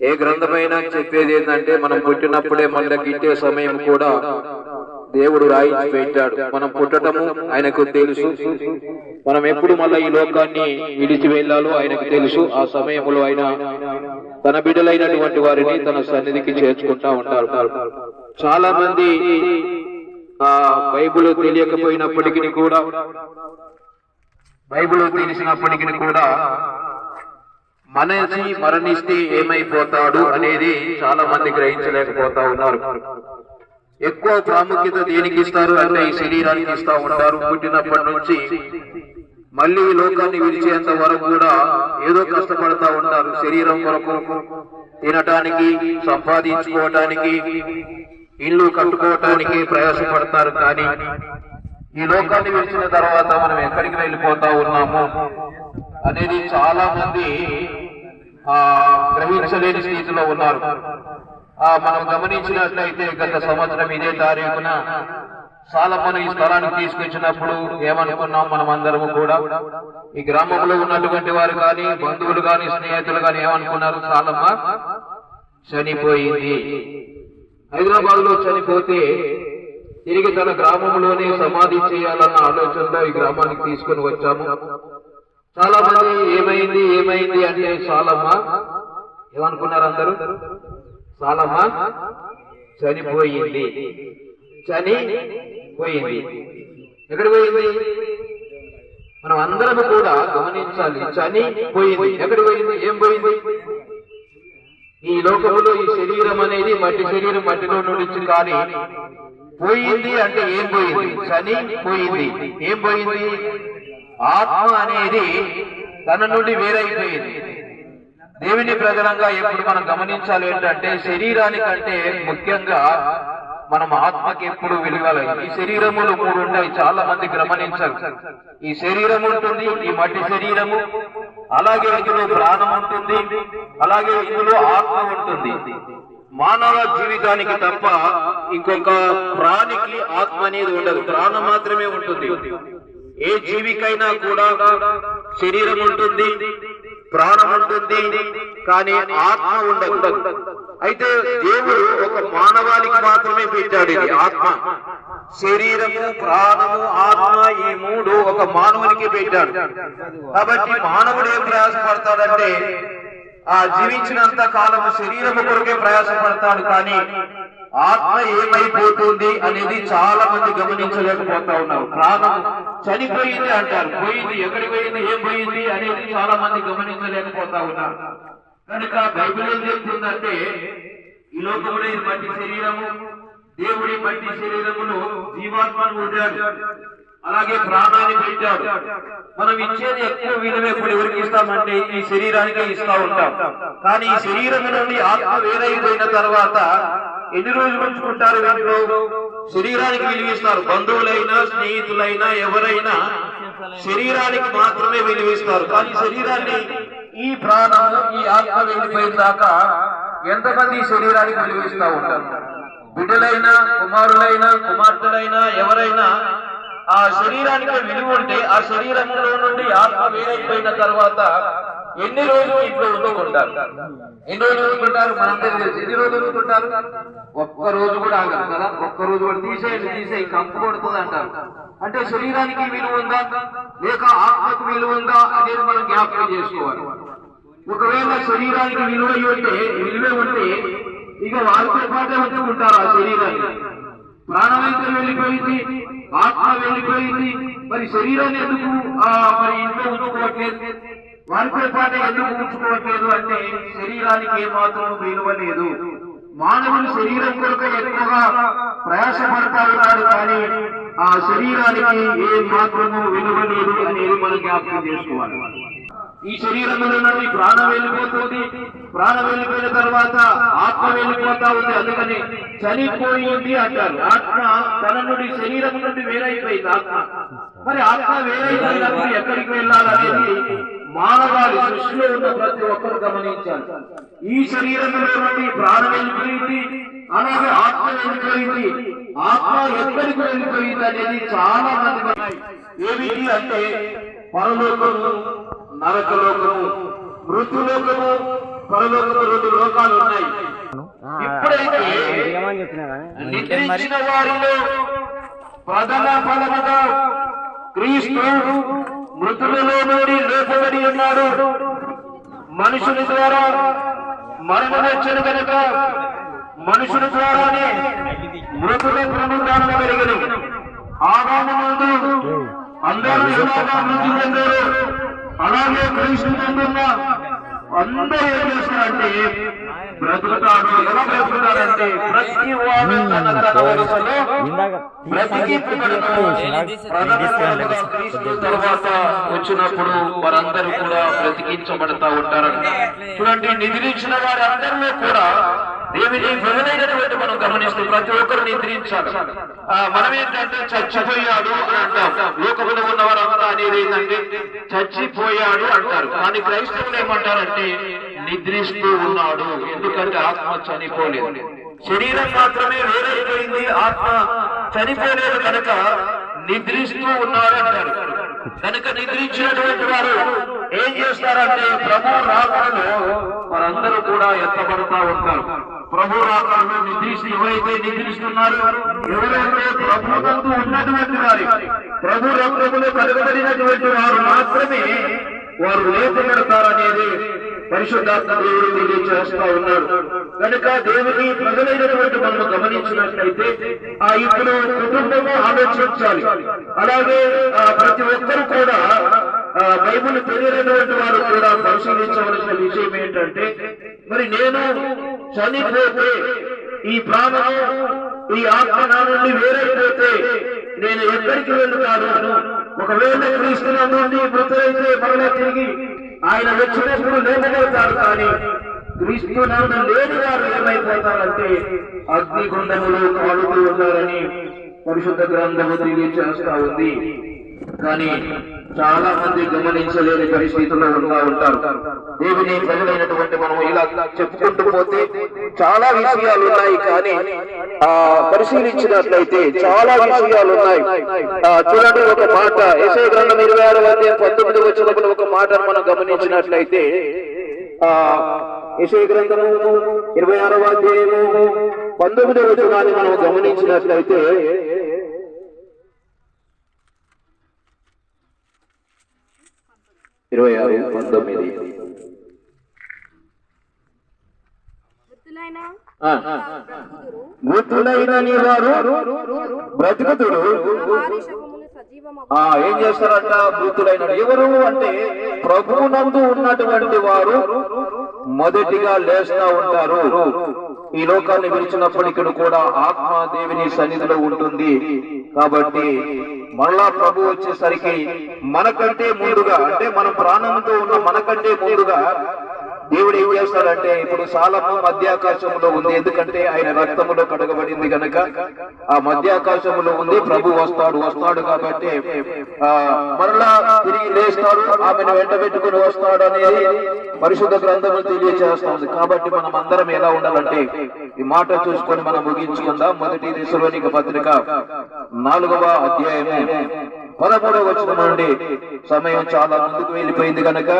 ఏ గ్రంథమైనా చెప్పేది ఏంటంటే మనం పుట్టినప్పుడే మన గిట్టే సమయం కూడా దేవుడు రాయించి పెట్టాడు. మనం పుట్టటము ఆయనకు తెలుసు. మనం ఎప్పుడు మళ్ళీ ఈ లోకాన్ని విడిచి వెళ్ళాలో ఆయనకు తెలుసు. ఆ సమయంలో ఆయన తన బిడ్డలైనటువంటి వారిని తన సన్నిధికి చేర్చుకుంటా ఉంటారు. చాలా మంది ఆ బైబుల్ తెలియకపోయినప్పటికీ కూడా బైబుల్ తెలిసినప్పటికీ కూడా మనిషి మరణిస్తే ఏమైపోతాడు అనేది చాలా మంది గ్రహించలేకపోతా ఉన్నారు. ఎక్కువ ప్రాముఖ్యత దేనికి ఇస్తారు అంటే ఈ శరీరానికి ఇస్తా ఉంటారు. పుట్టినప్పటి నుంచి మళ్ళీ ఈ లోకాన్ని విడిచేంత వరకు కూడా ఏదో కష్టపడతా ఉంటారు. శరీరం కొరకు తినటానికి సంపాదించుకోవటానికి ఇల్లు కట్టుకోవటానికి ప్రయాసపడతారు. కానీ ఈ లోకాన్ని విడిచిన తర్వాత మనం ఎక్కడికి వెళ్ళిపోతా ఉన్నాము అనేది చాలా మంది గ్రహించలేని స్థితిలో ఉన్నారు. ఆ మనం గమనించినట్లయితే గత సంవత్సరం ఇదే తారీఖున సాలమ్మను ఈ స్థలానికి తీసుకొచ్చినప్పుడు ఏమనుకున్నాం మనం అందరము కూడా? ఈ గ్రామంలో ఉన్నటువంటి వారు కానీ బంధువులు కానీ స్నేహితులు కానీ ఏమనుకున్నారు? సాలమ్మ చనిపోయింది. హైదరాబాద్లో చనిపోతే తిరిగి తన గ్రామంలోనే సమాధి చేయాలన్న ఆలోచనలో ఈ గ్రామానికి తీసుకుని వచ్చాము. చాలా మంది ఏమైంది ఏమైంది అంటే సాలమ్మ ఏమనుకున్నారు అందరూ? సాలమ్మ చనిపోయింది. చని పోయింది ఎక్కడ పోయింది? మనం అందరం కూడా గమనించాలి. చని పోయింది ఎక్కడ పోయింది? ఏం పోయింది? ఈ లోకంలో ఈ శరీరం అనేది మట్టి శరీరం మట్టిలో నుండి కానీ పోయింది అంటే ఏం పోయింది? చని పోయింది ఏం పోయింది? ఆత్మ అనేది తన నుండి వేరైపోయింది. దేవుని ప్రజలంగా ఎప్పుడు మనం గమనించాలి ఏంటంటే శరీరానికంటే ముఖ్యంగా మనం ఆత్మకి ఎప్పుడు విలువలు ఈ శరీరములు మూడు ఉంటాయి చాలా మంది గమనించారు. ఈ శరీరం ఉంటుంది ఈ మట్టి శరీరము అలాగే ఇందులో ప్రాణం ఉంటుంది అలాగే ఇందులో ఆత్మ ఉంటుంది. మానవ జీవితానికి తప్ప ఇంకొక ప్రాణికి ఆత్మ అనేది ఉండదు. ప్రాణం మాత్రమే ఉంటుంది. ఏ జీవికైనా కూడా శరీరం ఉంటుంది ప్రాణం ఉంటుంది కానీ ఆత్మ ఉండదు అయితే దేవుడు ఒక మానవాళికి మాత్రమే పెట్టాడు ఇది ఆత్మ. శరీరము ప్రాణము ఆత్మ ఈ మూడు ఒక మానవునికి పెట్టాడు. కాబట్టి మానవుడు ఏం ప్రయాసపడతాడంటే ఆ జీవించినంత కాలము శరీరము కొరకే ప్రయాసపడతాడు కానీ ఆత్మ ఏమైపోతుంది అనేది చాలా మంది గమనించలేకపోతా ఉన్నారు. ప్రాణం చనిపోయింది అంటారు. పోయింది ఎక్కడికి పోయింది ఏం పోయింది అనేది చాలా మంది గమనించలేకపోతా ఉన్నారు. కనుక బైబిల్ ఏం చెప్తుందంటే ఈ లోకంలో మట్టి శరీరము దేవుడి మట్టి శరీరమును జీవాత్మను ఉండాడు అలాగే ప్రాణాన్ని పెట్టాడు. మనం ఇచ్చేది ఎక్కువ విలువ ఇప్పుడు ఎవరికి ఇస్తామంటే ఈ శరీరానికి ఇస్తా ఉంటాం. కానీ ఈ శరీరం నుండి ఆత్మ వేరైపోయిన తర్వాత ఎన్ని రోజులు ఉంచుకుంటారు వీటిలో శరీరానికి విలువిస్తారు బంధువులైనా స్నేహితులైనా ఎవరైనా శరీరానికి మాత్రమే విలువిస్తారు కానీ శరీరాన్ని ఈ ప్రాణము ఈ ఆత్మ వెళ్ళిపోయిన దాకా ఎంతమంది శరీరానికి విలువిస్తా ఉంటారు? బిడ్డలైనా కుమారులైనా కుమార్తెలైనా ఎవరైనా ఆ శరీరానికి విలువ ఉంటే ఆ శరీరంలో నుండి ఆత్మ వేరైపోయిన తర్వాత ఎన్ని రోజులు ఇంట్లో ఉండుకుంటారు ఎన్ని రోజులు ఉంటారు? మనందరూ తెలుసు ఎన్ని రోజులు ఉంటారు? ఒక్క రోజు కూడా ఆగదు కదా? ఒక్క రోజు కూడా తీసేయండి తీసేయి కంపు కొడుతుంది అంటారు. అంటే శరీరానికి విలువ ఉందా? లేక ఆత్మకు విలువ ఉందా? అనేది మనం జ్ఞాపకం చేసుకోవాలి. ఒకవేళ శరీరానికి విలువ ఉంటే విలువే ఉంటే ఇక వారితో పాటే ఉంచుకుంటారు ఆ శరీరాన్ని. ప్రాణమైతే వెళ్ళిపోయింది ఆత్మ వెళ్ళిపోయింది మరి శరీరాన్ని ఎందుకు మరి ఇంట్లో ఉంచుకోవట్లేదు? వారితో పాటు ఎందుకు ఉంచుకోవట్లేదు అంటే శరీరానికి ఏమాత్రం విలువ లేదు. మానవులు శరీరం కొరకు ఎక్కువగా ప్రయాసపడతా ఉన్నాడు కానీ ఆ శరీరానికి ఏ మాత్రము విలువ లేదు అనేది మనం జ్ఞాపకం చేసుకోవాలి. ఈ శరీరంలో నుండి ప్రాణం వెళ్ళిపోతుంది. ప్రాణం వెళ్ళిపోయిన తర్వాత ఆత్మ వెళ్ళిపోతా ఉంది. అందుకని చనిపోయింది అంటారు. ఆత్మ తన నుండి శరీరం నుండి వేరైపోయింది ఆత్మ. మరి ఆత్మ వేరైపోయినప్పుడు ఎక్కడికి వెళ్ళాలనేది మానవాళి సృష్టిలో ఉన్న ప్రతి ఒక్కరు గమనించాలి. ఈ శరీరంలో నుండి ప్రాణం వెళ్ళిపోయింది అలాగే ఆత్మ వెళ్ళిపోయింది ఆత్మ ఎక్కడికి వెళ్ళిపోయింది అనేది చాలా మంది. ఏమిటి అంటే పరలోకము నరకలోకము మృత్యులోకము పరలోకపు రెండు లోకాలు ఉన్నాయి. ఇప్పుడైతే నిద్రించిన వారిలో ప్రథమ ఫలముగా క్రీస్తు మృతులలో నుండి లేపబడి ఉన్నాడు. మనుషుల ద్వారా మరణం వచ్చాడు కనుక మనుషుల ద్వారానే మృతుల పునరుద్ధరణ కలిగిన. ఆదాము ముందు అందరూ మృతి చెందారు? అలాగే క్రీస్తు చెందున్న అందరూ ఏం చేస్తున్నారంటే బ్రతుకుతాడు ఎలా బ్రతుకుతాడంటే ప్రతి వాడు తన తన వరుసలో ఇందాక బ్రతికి క్రీస్తు తర్వాత వచ్చినప్పుడు వారందరూ కూడా బ్రతికించబడతా ఉంటారంట చూడండి నిద్రించిన వారందరిలో కూడా దేవుని ప్రజలైనటువంటి మనం గమనిస్తూ ప్రతి ఒక్కరు నిద్రించాలి. ఆ, మనం ఏంటంటే చచ్చిపోయాడు అని అంటాం. లోకములో ఉన్న వారంతా అనేది ఏంటంటే చచ్చిపోయాడు అంటారు. కానీ క్రైస్తవులు ఏమంటారంటే నిద్రిస్తూ ఉన్నాడు. ఎందుకంటే ఆత్మ చనిపోలేదు. శరీరం మాత్రమే వేరైపోయింది ఆత్మ చనిపోలేదు కనుక నిద్రిస్తూ ఉన్నాడు అంటారు కనుక నిద్రించినటువంటి వారు ఏం చేస్తారంటే ప్రభు రాకడలో వారందరూ కూడా ఎత్తబడతా ఉంటారు. ప్రభు రాకడలో నిద్రిస్తూ ఎవరైతే నిద్రిస్తున్నారు ఎవరైతే ప్రభు ఉన్నటువంటి వారు ప్రభు రంగులు కలగబడినటువంటి వారు మాత్రమే వారు లేపబడతారనేది పరిశుద్ధాత్మ దేవుడు తెలియచేస్తా ఉన్నాడు. కనుక దేవుని ప్రజలైనటువంటి మనం గమనించినట్లయితే ఆ ఇప్పుడు కుటుంబము ఆలోచించాలి. అలాగే ప్రతి ఒక్కరు కూడా బైబుల్ తెలియనటువంటి వారు కూడా పరిశీలించవలసిన విషయం ఏంటంటే మరి నేను చనిపోతే ఈ ప్రాణము ఈ ఆత్మ నా నుండి వేరైపోతే నేను ఎక్కడికి వెళ్తాను? ఒకవేళ క్రీస్తు నుండి మృతులైతే మరలా తిరిగి ఆయన వచ్చినప్పుడు లేపగలుగుతారు కానీ క్రీస్తు నందు లేని వారు ఏమైపోతారంటే అగ్నిగుండములు కాలుతూ ఉన్నారని పరిశుద్ధ గ్రంథము తెలియచేస్తా ఉంది. కానీ చాలా మంది గమనించలేని పరిస్థితుల్లో ఉంటా ఉంటారు. దేవుని ప్రజలైనటువంటి మనం ఇలా చెప్పుకుంటూ పోతే చాలా విషయాలు ఉన్నాయి కానీ ఆ పరిశీలించినట్లయితే చాలా విషయాలు ఉన్నాయి. ఆ, చూడండి ఒక మాట. ఎస్ఐ గ్రంథం ఇరవై ఆరు అధ్యాయం పంతొమ్మిది వచ్చినప్పుడు ఒక మాట మనం గమనించినట్లయితే ఆ యశయ గ్రంథము ఇరవై ఆరవ అధ్యాయము పంతొమ్మిదవ వచనాన్ని మనం గమనించినట్లయితే ఇరవై ఆరు పంతొమ్మిది. వృద్ధులైన ఆ, బ్రతుకుదురు. మృతులైన నీ వారు బ్రతుకుతుడు వారి శవములు సజీవమగు. ఆ ఏం చేస్తారంట? మృతులైన ఎవరు అంటే ప్రభువునందు ఉన్నటువంటి వారు మొదటిగా లేస్తా ఉంటారు. ఈ లోకాన్ని విడిచినప్పటికీ కూడా ఆత్మ దేవుని సన్నిధిలో ఉంటుంది. కాబట్టి మరలా ప్రభు వచ్చేసరికి మనకంటే ముందుగా అంటే మనం ప్రాణంతో ఉన్న మనకంటే ముందుగా దేవుడు ఏం చేస్తాడంటే ఇప్పుడు సాలము మధ్యాకాశంలో ఉంది. ఎందుకంటే ఆయన రక్తములో కడగబడింది కనుక ఆ మధ్యాకాశంలో ఉంది. ప్రభు వస్తాడు వస్తాడు కాబట్టి ఆ మరలా తిరిగి లేస్తాడు. ఆమెను వెంట పెట్టుకుని వస్తాడు అనేది పరిశుద్ధ గ్రంథము తెలియజేస్తుంది కాబట్టి మనం అందరం ఎలా ఉండాలంటే ఈ మాట చూసుకొని మనం ముగించుకుందాం. మొదటి దిశలోనిక పత్రిక నాలుగవ అధ్యాయము. పదమూడవ వచ్చిన నుండి సమయం చాలా ముందుకు వెళ్ళిపోయింది కనుక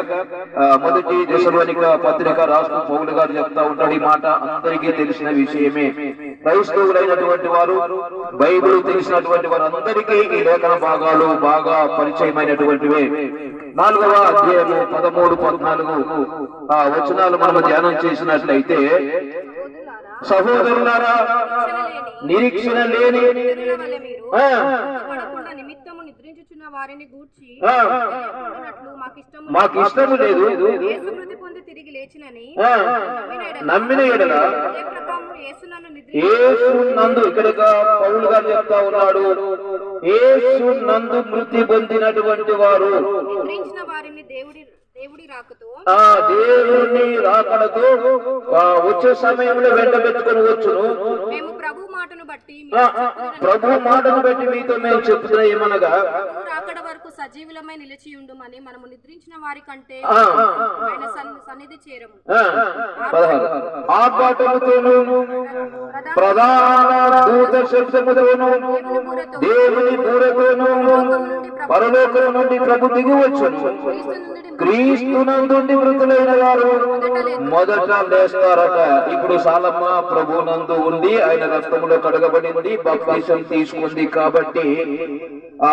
మొదటి దశలోనిక పత్రిక రాష్ట్ర పౌలు గారు చెప్తా ఉంటాడు ఈ మాట అందరికీ తెలిసిన విషయమే. క్రైస్తవులైనటువంటి వారు బైబిల్ తెలిసినటువంటి వారు అందరికీ ఈ లేఖన భాగాలు బాగా పరిచయమైనటువంటివే. నాలుగవ అధ్యాయము పదమూడు పద్నాలుగు ఆ వచనాలు మనం ధ్యానం చేసినట్లయితే సహోదరులారా నిరీక్షణ లేని నిద్రించుచున్న వారిని గూర్చి మాకు ఇష్టము లేదు. పొంది తిరిగి లేచినని నమ్మిన ఎడల యేసు నందు ఇక్కడగా పౌలు గారు చెప్తా ఉన్నాడు. ఏసు నందు మృతి పొందినటువంటి వారు. నిద్రించిన వారిని దేవుడి దేవుడి రాకతో ఆ దేవుని రాకడతో వచ్చే సమయంలో వెంట పెట్టుకొని వచ్చును. మేము ప్రభు మాటను బట్టి ప్రభు మాటను బట్టి మీతో మేము చెప్తున్నా ఏమనగా? రాకడ వరకు సజీవులమై నిలిచి ఉండుమని మనము నిద్రించిన వారి కంటే ఆయన సన్- సన్నిధి చేరము. ఆ, ఆర్భాటముతోను ప్రధాన దూత శబ్దముతోను దేవుని బూరతోను పరలోకం నుండి ప్రభు దిగి వచ్చును. క్రీస్తునందుండి మృతులైన వారు మొదట లేస్తారట. ఇప్పుడు సాలమ్మ ప్రభునందు ఉంది ఆయన రక్తములో కడగబడింది బాప్తిసం తీసుకుంది కాబట్టి ఆ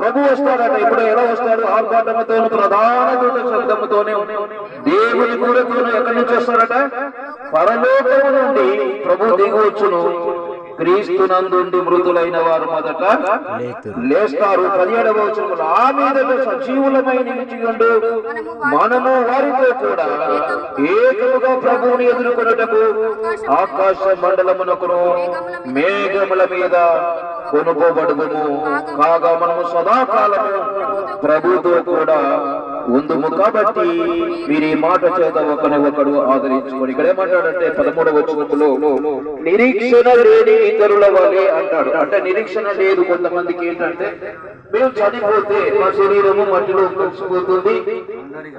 ప్రభు వస్తాడట. ఇప్పుడు ఎలా వస్తాడు? ఆర్భాటముతో ప్రధాన దూత శబ్దముతోనే దేవుని కూరతోనే ఎక్కడి నుంచి వస్తాడట? పరలోకము నుండి. ప్రభు దిగవచ్చును క్రీస్తునందుండి మృతులైన వారు మొదట లేస్తారు. పదిహేడవ వచనములో ఆ మీదట సజీవులమై నిలిచియుండు మనము వారితో కూడా ఏకముగా ప్రభువుని ఎదుర్కొనుటకు ఆకాశ మండలమునకును మేఘముల మీద కొనుకోబడుదుము. కాగా మనము సదాకాలము ప్రభుతో కూడా ఉందుము కాబట్టి మీరు ఈ మాట చేత ఒకని ఒకడు ఆదరించుకొని ఇక్కడ ఏమంటాడంటే పదమూడవ వచనములో నిరీక్షణ లేని ఇతరుల వలె అంటాడు. అంటే నిరీక్షణ లేదు కొంతమందికి ఏంటంటే మేము చనిపోతే మా శరీరము మట్టిలో కలిసిపోతుంది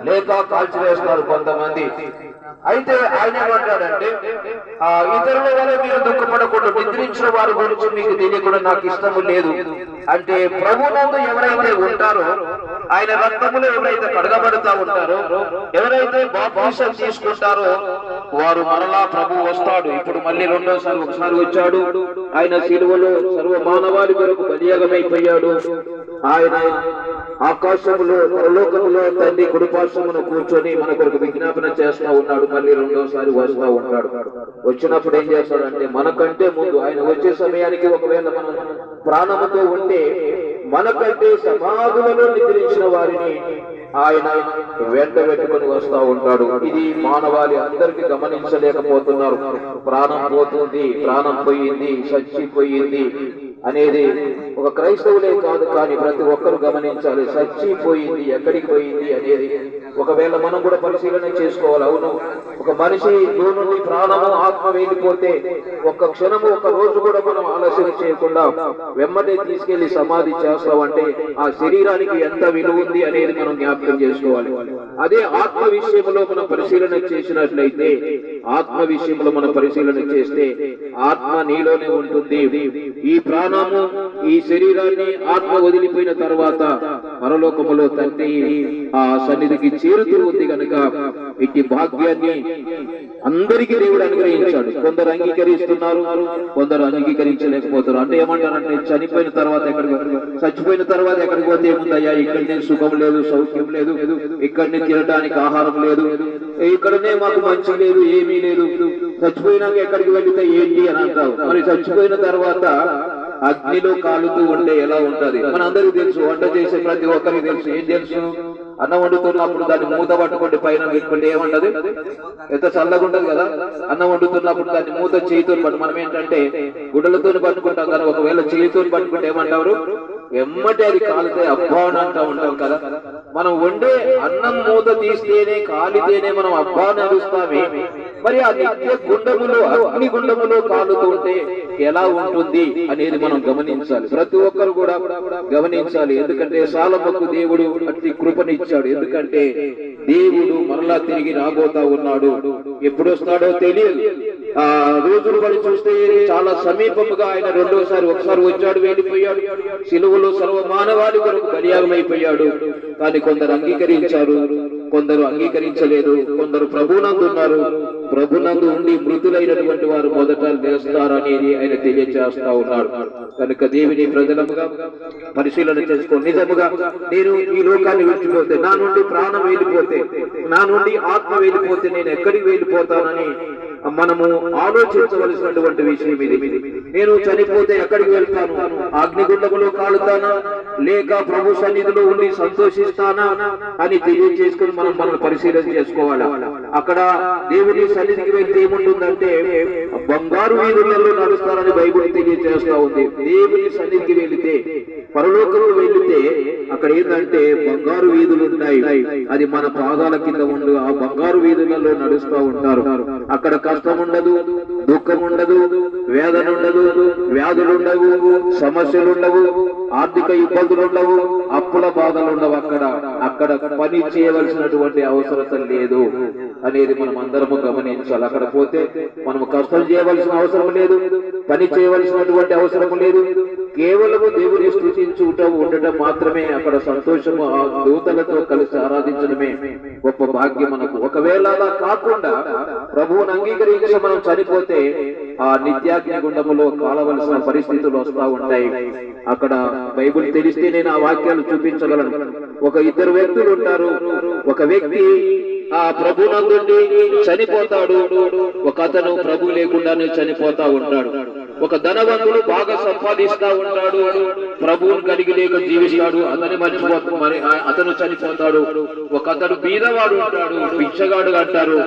లేక కాల్చివేస్తారు కొంతమంది. అయితే ఆయన ఏమంటాడంటే ఆ ఇతరుల వల్ల మీరు దుఃఖపడకుండా నిద్రించిన వారి గురించి మీకు తెలియకుండా నాకు ఇష్టము లేదు. అంటే ప్రభునందు ఎవరైతే ఉంటారో ఆయన రక్తములు ఎవరైతే కడగబడతా ఉంటారో ఎవరైతే బాప్తిసం తీసుకుంటారో వారు మరలా ప్రభు వస్తాడు. ఇప్పుడు మళ్ళీ రెండోసారి ఒకసారి వచ్చాడు. ఆయన శిలువలో సర్వ మానవాళి కొరకు బలియాగమైపోయాడు. ఆయన ఆకాశములో పరలోకములో తండ్రి కుడిపార్శ్వమున కూర్చొని మన కొరకు విజ్ఞాపన చేస్తా ఉన్నాడు. మళ్ళీ రెండోసారి వస్తా ఉంటాడు. వచ్చినప్పుడు ఏం చేస్తాడంటే మనకంటే ముందు ఆయన వచ్చే సమయానికి ఒకవేళ మనం ప్రాణముతో ఉంటే మనకంటే సమాధులలో నిద్రించిన వారిని ఆయన వెంట పెట్టుకొని వస్తా ఉంటాడు. ఇది మానవాళి అందరికి గమనించలేకపోతున్నారు. ప్రాణం పోతుంది ప్రాణం పోయింది చచ్చిపోయింది అనేది ఒక క్రైస్తవులే కాదు కానీ ప్రతి ఒక్కరు గమనించాలి. చచ్చిపోయింది ఎక్కడికి పోయింది అనేది ఒకవేళ మనం కూడా పరిశీలన చేసుకోవాలి. అవును ఒక మనిషి నుండి ప్రాణము ఆత్మ వెళ్ళిపోతే ఒక్క క్షణము ఒక రోజు కూడా మనం ఆలస్యం చేయకుండా వెమ్మటే తీసుకెళ్ళి సమాధి చేస్తామంటే ఆ శరీరానికి ఎంత విలువ ఉంది అనేది మనం జ్ఞాపకం చేసుకోవాలి. అదే ఆత్మ విషయంలో మనం పరిశీలన చేసినట్లయితే ఆత్మ విషయంలో మనం పరిశీలన చేస్తే ఆత్మ నీలోనే ఉంటుంది. ఈ ప్రాణ ప్రాణము ఈ శరీరాన్ని ఆత్మ వదిలిపోయిన తర్వాత పరలోకములో తండ్రి ఆ సన్నిధికి చేరుతూ ఉంది కనుక ఇట్టి భాగ్యాన్ని అందరికీ దేవుడు అనుగ్రహించాడు. కొందరు అంగీకరిస్తున్నారు కొందరు అంగీకరించలేకపోతారు అంటే ఏమంటారంటే చనిపోయిన తర్వాత ఎక్కడికి చచ్చిపోయిన తర్వాత ఎక్కడికి పోతే ఏముందయ్యా? ఇక్కడనే సుఖం లేదు సౌఖ్యం లేదు ఇక్కడనే తినడానికి ఆహారం లేదు ఇక్కడనే మాకు మంచి లేదు ఏమీ లేదు. చచ్చిపోయినాక ఎక్కడికి వెళ్తే ఏంటి అని అంటారు మరి చచ్చిపోయిన తర్వాత అగ్నిలో కాలుతూ ఉంటే ఎలా ఉంటది? మన అందరికీ తెలుసు వంట చేసే ప్రతి ఒక్కరికి తెలుసు. ఏం తెలుసు? అన్నం వండుతున్నప్పుడు దాన్ని మూత పట్టుకుంటే పైన పెట్టుకుంటే ఏమంటది? ఎంత చల్లగా ఉంటది కదా? అన్నం వండుతున్నప్పుడు దాన్ని మూత చేయితో పట్టు మనం ఏంటంటే గుడ్డలతో పట్టుకుంటాం కానీ ఒకవేళ చేయితో పట్టుకుంటే ఏమంటారు? ఎమ్మటి అది కాలితే అబ్బా అని ఉంటాం కదా. మనం వండే అన్నం మూత తీస్తేనే కాలితేనే మనం అబ్బా అని అరుస్తామే. మరి ఆ నిత్య గుండములో అగ్ని గుండములో కాలుతుంటే ఎలా ఉంటుంది అనేది మనం గమనించాలి. ప్రతి ఒక్కరు కూడా గమనించాలి. ఎందుకంటే సాలమ్మకు దేవుడు అట్టి కృపనిచ్చాడు. ఎందుకంటే దేవుడు మరలా తిరిగి రాబోతా ఉన్నాడు. ఎప్పుడు వస్తాడో తెలియదు. ఆ రోజులు బట్టి చూస్తే చాలా సమీపముగా ఆయన రెండోసారి ఒకసారి వచ్చాడు వెళ్ళిపోయాడు. సిలువలో సర్వ మానవాళి కొరకు బలియాగమైపోయాడు. కానీ కొందరు అంగీకరించారు కొందరు అంగీకరించలేదు కొందరు ప్రభునందు ఉన్నారు. ప్రభునందు ఉండి మృతులైనటువంటి వారు మొదట లేస్తారనేది ఆయన తెలియజేస్తా ఉన్నాడు. కనుక దేవిని ప్రజలముగా పరిశీలన చేసుకో నిజముగా నేను ఈ లోకాన్ని విడిచిపోతే నా నుండి ప్రాణం వెళ్ళిపోతే నా నుండి ఆత్మ వెళ్ళిపోతే నేను ఎక్కడికి వెళ్ళిపోతానని మనము ఆలోచించవలసినటువంటి విషయం ఇది. నేను చనిపోతే ఎక్కడికి వెళ్తాను? అగ్నిగుండములో కాలుతానా? లేక ప్రభు సన్నిధిలో ఉండి సంతోషిస్తానా? అని తెలియజేసుకుని మనం మనం పరిశీలన చేసుకోవాలి? అక్కడ దేవుని సన్నిధికి వెళ్తే ఏముంటుందంటే బంగారు వీధులలో నడుస్తారని బైబుల్ తెలియజేస్తా ఉంది. దేవుని సన్నిధికి వెళితే పరలోకంలో వెళితే అక్కడ ఏంటంటే బంగారు వీధులు ఉన్నాయి అది మన పాదాల కింద ఉండు ఆ బంగారు వీధులలో నడుస్తూ ఉంటారు. అక్కడ కష్టం ఉండదు దుఃఖం ఉండదు వేదన ఉండదు వ్యాధులు ఉండవు సమస్యలు ఉండవు ఆర్థిక ఇబ్బందులు ఉండవు అప్పుల బాధలు ఉండవు అక్కడ. అక్కడ పని చేయవలసినటువంటి అవసరత లేదు. అనేది మనం అందరము గమనించాలి. అక్కడ పోతే మనం కష్టం చేయవలసిన అవసరం లేదు పని చేయవలసినటువంటి అవసరం లేదు. కేవలము దేవుని స్థుతించుట ఉండటం మాత్రమే అక్కడ సంతోషము ఆ దూతలతో కలిసి ఆరాధించడమే గొప్ప భాగ్యం మనకు. ఒకవేళ అలా కాకుండా ప్రభువుని అంగీకరించి మనం చనిపోతే ఆ నిత్యాగ్ని గుండములో కాలవలసిన పరిస్థితులు వస్తా ఉంటాయి. అక్కడ బైబుల్ తెలిస్తే నేను ఆ వాక్యాలు చూపించగలను. ఒక ఇద్దరు వ్యక్తులు ఉంటారు. ఒక వ్యక్తి ఆ ప్రభునందుండి చనిపోతాడు. ఒక అతను ప్రభు లేకుండానే చనిపోతా ఉంటాడు. ఒక ధనవంతుడు బాగా సంపాదిస్తా ఉంటాడు. ప్రభువుని కలిగి లేక జీవిస్తాడు. అతని మర్చిపోతాడు మరి అతను చనిపోతాడు. ఒక అతను బీదవాడు ఉంటాడు. పిచ్చగాడు అంటారు.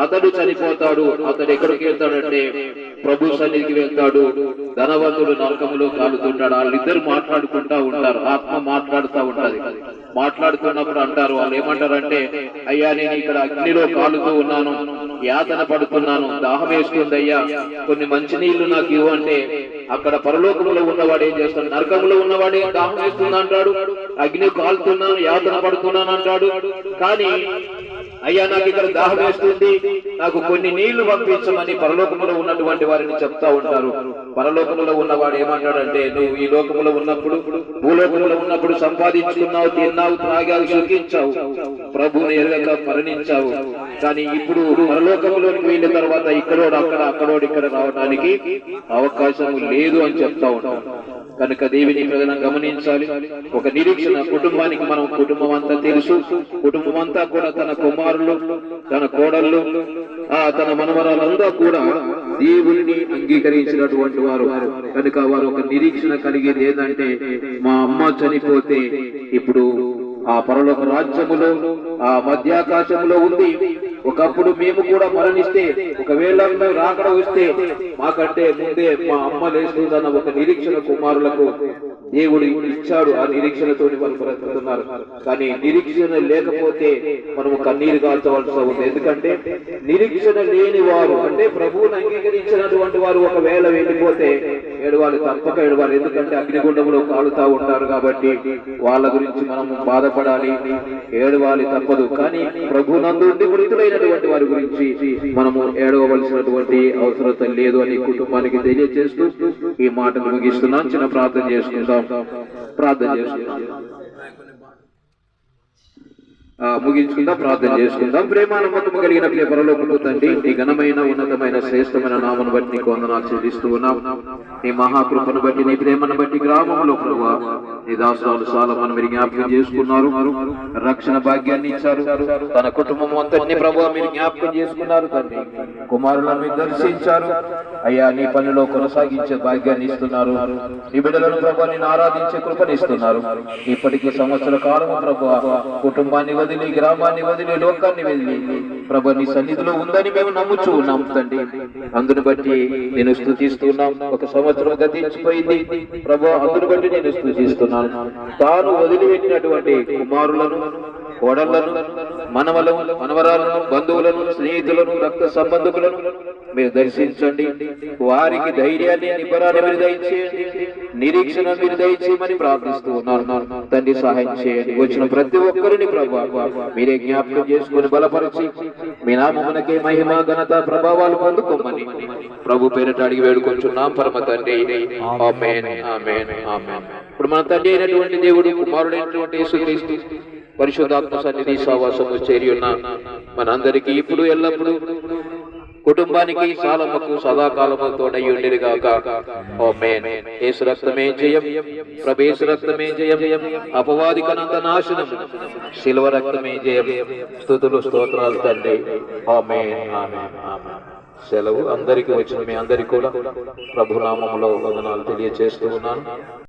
అతడు చనిపోతాడు. అతడు ఎక్కడికి వెళ్తాడంటే ప్రభు సన్నిధికి వెళ్తాడు. ధనవంతుడు నరకములో కాలుతుంటాడు. వాళ్ళిద్దరు మాట్లాడుకుంటా ఉంటారు. ఆత్మ మాట్లాడుతూ ఉంటది. మాట్లాడుతున్నప్పుడు అంటారు. వాళ్ళు ఏమంటారంటే అయ్యా నేను ఇక్కడ అగ్నిలో కాలుతూ ఉన్నాను యాతన పడుతున్నాను దాహం వేస్తుంది అయ్యా. కొన్ని మంచినీళ్ళు నాకు ఇవ్వు అంటే అక్కడ పరలోకంలో ఉన్నవాడు ఏం చేస్తాడు? నరకంలో ఉన్నవాడే దాహం వేస్తుంది అంటాడు అగ్ని కాలుతున్నాను యాతన పడుతున్నాను అంటాడు. కానీ అయ్యా నాకు ఇక్కడ దాహం వేస్తుంది. నాకు కొన్ని నీళ్ళు పంపించమని పరలోకములో ఉన్నటువంటి వారిని చెప్తా ఉంటారు. పరలోకములో ఉన్నవాడు ఏమంటాడంటే నువ్వు ఈ లోకంలో ఉన్నప్పుడు భూలోకములో ఉన్నప్పుడు సంపాదించుకున్నావు తిన్నావు త్రాగావు సుఖించావు. ప్రభుని ఎరగక మరణించావు. కానీ ఇప్పుడు పరలోకంలోకి వెళ్ళిన తర్వాత ఇక్కడోడు అక్కడ అక్కడోడు ఇక్కడ రావడానికి అవకాశం లేదు అని చెప్తా ఉంటాం కనుక దేవిని ప్రజలను గమనించాలి. ఒక నిరీక్షణ కుటుంబానికి మనం కుటుంబం అంతా తెలుసు. కుటుంబం అంతా కూడా తన కుమారులు తన కోడళ్ళు ఆ తన మనవరాలంతా కూడా దేవుని అంగీకరించినటువంటి వారు. కనుక వారు ఒక నిరీక్షణ కలిగేది ఏంటంటే మా అమ్మ చనిపోతే ఇప్పుడు ఆ పరలోక రాజ్యములో ఆ మధ్యాకాశంలో ఉంది. ఒకప్పుడు మేము కూడా మరణిస్తే ఒకవేళ మేము రాకడ వస్తే మాకంటే ముందే మా అమ్మ లేస్తుందన్న ఒక నిరీక్షణ కుమారులకు దేవుడు ఇచ్చాడు. ఆ నిరీక్షణతో మనం బ్రతుకుతున్నారు. కానీ నిరీక్షణ లేకపోతే మనము కన్నీరు కాల్చవలసి ఉంది ఎందుకంటే నిరీక్షణ లేని వారు అంటే ప్రభువును అంగీకరించినటువంటి వారు ఒకవేళ వెళ్ళిపోతే ఏడవాళ్ళు తప్పక ఏడవాలి. ఎందుకంటే అగ్నిగుండంలో కాలుతా ఉంటారు కాబట్టి వాళ్ళ గురించి మనం బాధపడాలి. ఏడవాలి తప్పదు. కానీ ప్రభునందు నందు మృతులైనటువంటి వారి గురించి మనము ఏడవలసినటువంటి అవసరం లేదు అని కుటుంబానికి తెలియజేస్తూ ఈ మాటను ముగిస్తున్నాను. చిన్న ప్రార్థన చేసుకుందాం. ప్రార్థన చేసుకుందాం. ముగించుకుందాం ప్రార్థన చేసుకుందాం. ప్రేమ నమ్మకము కలిగిన ప్రియ పరలోకపు తండ్రి నీ ఘనమైన ఉన్నతమైన శ్రేష్టమైన నామను బట్టి నీకు వందనాలు చెల్లిస్తూ ఉన్నాం. నీ మహాకృపను బట్టి నీ ప్రేమను బట్టి గ్రామంలో ప్రభు నీ దాసాలు చాలా మనం మీరు జ్ఞాపకం చేసుకున్నారు. రక్షణ భాగ్యాన్ని ఇచ్చారు. తన కుటుంబం అంతటిని ప్రభు మీరు జ్ఞాపకం చేసుకున్నారు తండ్రి. కుమారులను మీరు దర్శించారు. అయ్యా నీ పనిలో కొనసాగించే భాగ్యాన్ని ఇస్తున్నారు. నీ బిడ్డలను ప్రభు నేను ఆరాధించే కృపనిస్తున్నారు ఇప్పటికీ సంవత్సర కాలం ప్రభు కుటుంబాన్ని వదిలి గ్రామాన్ని వదిలి లోకాన్ని వదిలి. ప్రభు నీ సన్నిధిలో ఉందని మేము నమ్ముచూ ఉన్నాం తండ్రి. అందును బట్టి నేను స్థుతిస్తున్నాం. ఒక సంవత్సరం గతించిపోయింది. ప్రభు అందును బట్టి నేను స్థుతిస్తున్నాను. తాను వదిలిపెట్టినటువంటి కుమారులను కోడళ్ళను మనవలను మనవరాలను బంధువులను స్నేహితులను రక్త సంబంధికులను మీరు దర్శించండి. వారికి ధైర్యాన్ని నిబ్బరాన్ని మీరు దయచేయండి. నిరీక్షణ మీరు దయచేయమని ప్రార్థిస్తూ ఉన్నాను. తండ్రి సహాయం చేయండి. వచ్చిన ప్రతి ఒక్కరిని ప్రభు మీరే జ్ఞాపకం చేసుకుని బలపరిచి మీ నామమునకే మహిమ ఘనత ప్రభావాలు పొందుకోమని ప్రభు పేరిట అడిగి వేడుకొంచున్నాం. పరమ తండ్రి ఇప్పుడు మన తండ్రి అయినటువంటి దేవుడు కుమారుడైనటువంటి యేసుక్రీస్తు పరిశుద్ధాత్మ సన్నిధి సావాసము చేరి ఉన్న మనందరికీ ఇప్పుడు ఎల్లప్పుడూ కుటుంబానికి సాలమ్మకు సదాకాలము తోడై ఉండేది గాక. ఆమేన్. యేసు రక్తమే జయం. ప్రభు యేసు రక్తమే జయం. అపవాది కనంత నాశనం శిల్వ రక్తమే జయం. స్తుతులు స్తోత్రాలు తండ్రి. ఆమేన్. ఆమేన్. సెలవు అందరికీ వచ్చిన మీ అందరికీ కూడా ప్రభునామంలో వందనాలు తెలియజేస్తూ ఉన్నాను.